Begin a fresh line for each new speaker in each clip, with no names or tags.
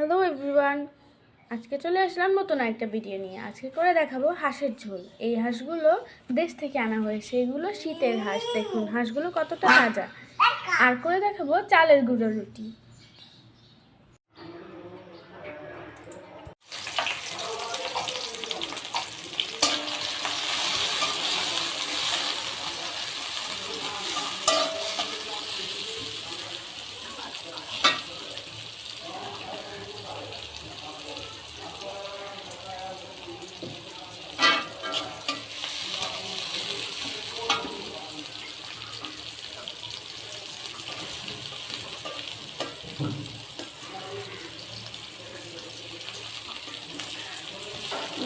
Hello everyone আজকে চলে আসলাম নতুন একটা ভিডিও নিয়ে। আজকে করে দেখাবো হাঁসের ঝোল। এই হাঁসগুলো দেশ থেকে আনা হয়েছে। এগুলো শীতের হাঁস। দেখুন হাঁসগুলো কতটা তাজা। আর করে দেখাবো চালের গুঁড়ো রুটি।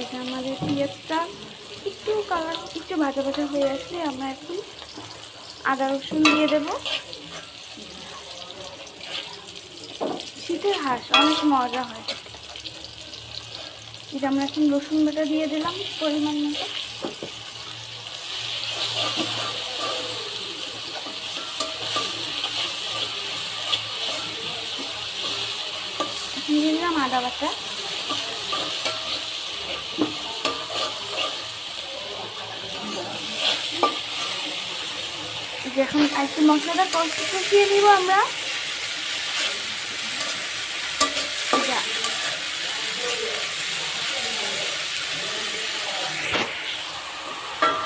এটা আমাদের পেঁয়াজটা। একটু কালার একটু ভাজা ভাজা হয়ে আসলে আমরা এখন আদা, রসুন দিয়ে দেব। শীতের হাঁস, অনেক মজা হয়। এটা আমরা এখন রসুন বাটা দিয়ে দিলাম পরিমাণ মতো। দিয়ে দিলাম আদা বাটা। এখন আইসি মশলাটা কষ্ট কষিয়ে নিব আমরা।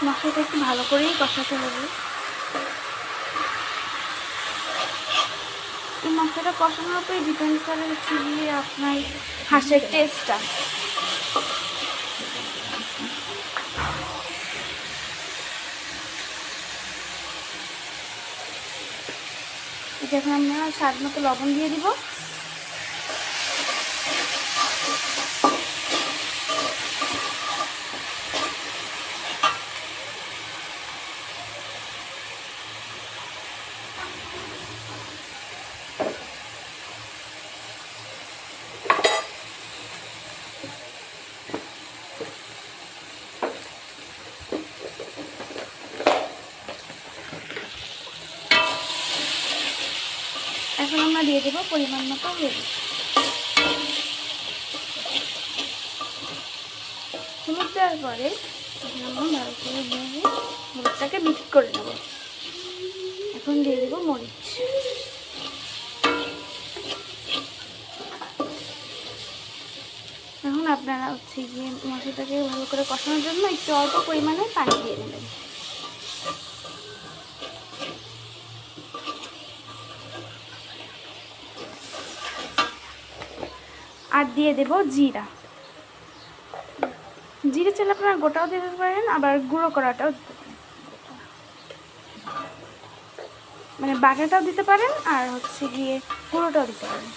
মশলাটা একটু ভালো করেই কষাতে হবে। এই মশলাটা কষানোর উপরে ডিপেন্ড করে হচ্ছে আপনার হাঁসের টেস্টটা এটা এখন আমরা স্বাদ মতো লবণ দিয়ে দিব। এখন আমরা দিয়ে দেবো পরিমাণ মতো হলুদ। হলুদ দেওয়ার পরে এখন আমরা ভালো করে দিয়ে হলুদটাকে মিক্স করে নেব। এখন দিয়ে দেবো মরিচ। এখন আপনারা হচ্ছে গিয়ে মশলাটাকে ভালো করে কষানোর জন্য একটু অল্প পরিমাণে পানি দিয়ে নেবেন আর দিয়ে দেব জিরা। জিরা চাল আপনারা গোটাও দিতে পারেন, আবার গুঁড়ো করাটাও দিতে পারেন। মানে বাটাটাও দিতে পারেন, আর হচ্ছে গিয়ে গুঁড়োটাও দিতে পারেন।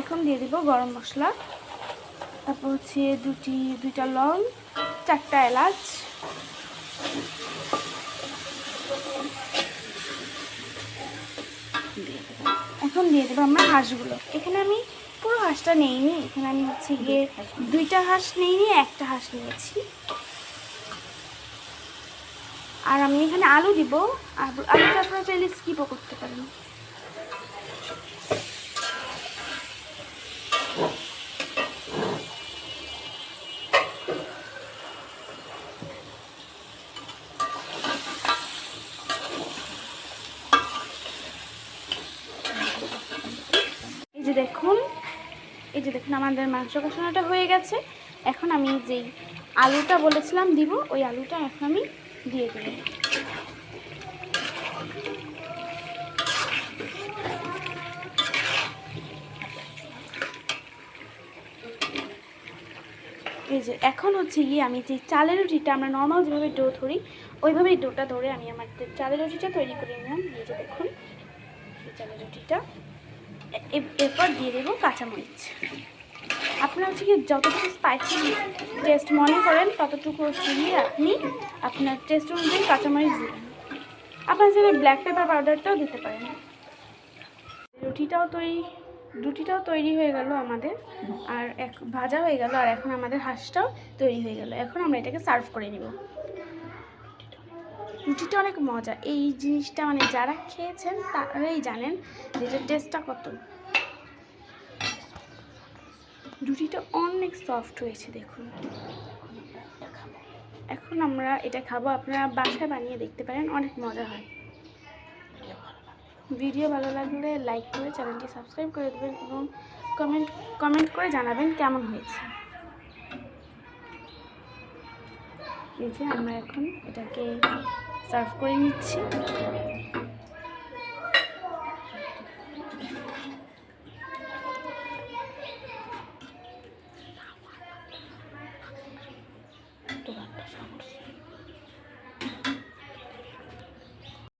এখন দিয়ে দিব গরম মশলা। তারপর হচ্ছে দুটি, দুইটা লং, চারটা এলাচ। এখন দিয়ে দেবো আমরা হাঁসগুলো। এখানে আমি পুরো হাঁসটা নেইনি। এখানে আমি হচ্ছে গিয়ে দুইটা হাঁস নেইনি, একটা হাঁস নিয়েছি। আর আমি এখানে আলু দিব। আলুটা আপনারা চাইলে স্কিপও করতে পারেন। যে দেখুন, এই যে দেখুন আমাদের মাংস কষানোটা হয়ে গেছে। এখন আমি যেই আলুটা বলেছিলাম দিব, ওই আলুটা এখন আমি দিয়ে দেব। এই যে এখন হচ্ছে গিয়ে আমি যে চালের রুটিটা আমরা নর্মাল যেভাবে ডো ধরি, ওইভাবেই ডোটা ধরে আমি আমার চালের রুটিটা তৈরি করে নিলাম। এই যে দেখুন, এই চালের রুটিটা। এরপর দিয়ে দেবো কাঁচামরিচ। আপনারা হচ্ছে কি যতটুকু স্পাইসি টেস্ট মনে করেন, ততটুকু গিয়ে আপনি আপনার টেস্ট অনুযায়ী কাঁচামরিচ দেবেন। আপনার চাইলে ব্ল্যাক পেপার পাউডারটাও দিতে পারেন। রুটিটাও তৈরি রুটিটাও তৈরি হয়ে গেল আমাদের। আর এক ভাজা হয়ে গেল, আর এখন আমাদের হাঁসটাও তৈরি হয়ে গেল। এখন আমরা এটাকে সার্ভ করে নিব। রুটিটা অনেক মজা। এই জিনিসটা মানে যারা খেয়েছেন তারাই জানেন যে এটার টেস্টটা কত। রুটিটা অনেক সফট হয়েছে, দেখুন। এখন আমরা এটা খাব, আপনারা বাসায় বানিয়ে দেখতে পারেন, অনেক মজা হয়। ভিডিও ভালো লাগলে লাইক করে চ্যানেলটি সাবস্ক্রাইব করে দেবেন এবং কমেন্ট কমেন্ট করে জানাবেন কেমন হয়েছে। এই যে আমরা এখন এটাকে সার্ভ করে নিচ্ছি।